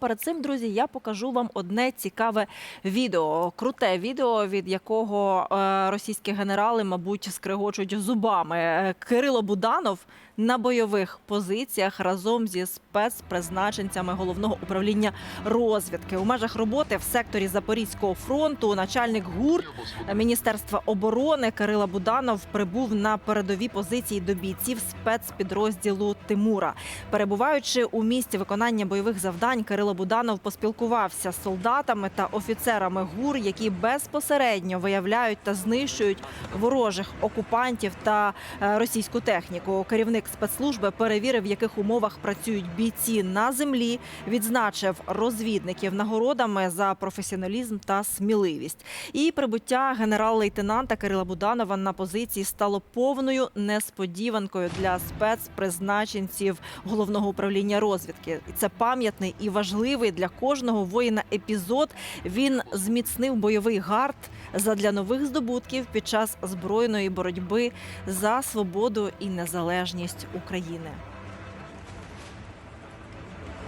Перед цим, друзі, я покажу вам одне цікаве відео, круте відео, від якого е, російські генерали, мабуть, скригочуть зубами. Е, Кирило Буданов на бойових позиціях разом зі спецпризначенцями головного управління розвідки у межах роботи в секторі Запорізького фронту. Начальник ГУР Міністерства оборони Кирила Буданов прибув на передові позиції до бійців спецпідрозділу Тимура. Перебуваючи у місті виконання бойових завдань, Кирило Буданов поспілкувався з солдатами та офіцерами ГУР, які безпосередньо виявляють та знищують ворожих окупантів та е, російську техніку. Керівник спецслужби перевірив, в яких умовах працюють бійці на землі. Відзначив розвідників нагородами за професіоналізм та сміливість. І прибуття генерал-лейтенанта Кирила Буданова на позиції стало повною несподіванкою для спецпризначенців головного управління розвідки. Це пам'ятний і важливий для кожного воїна епізод. Він зміцнив бойовий гард задля нових здобутків під час збройної боротьби за свободу і незалежність України.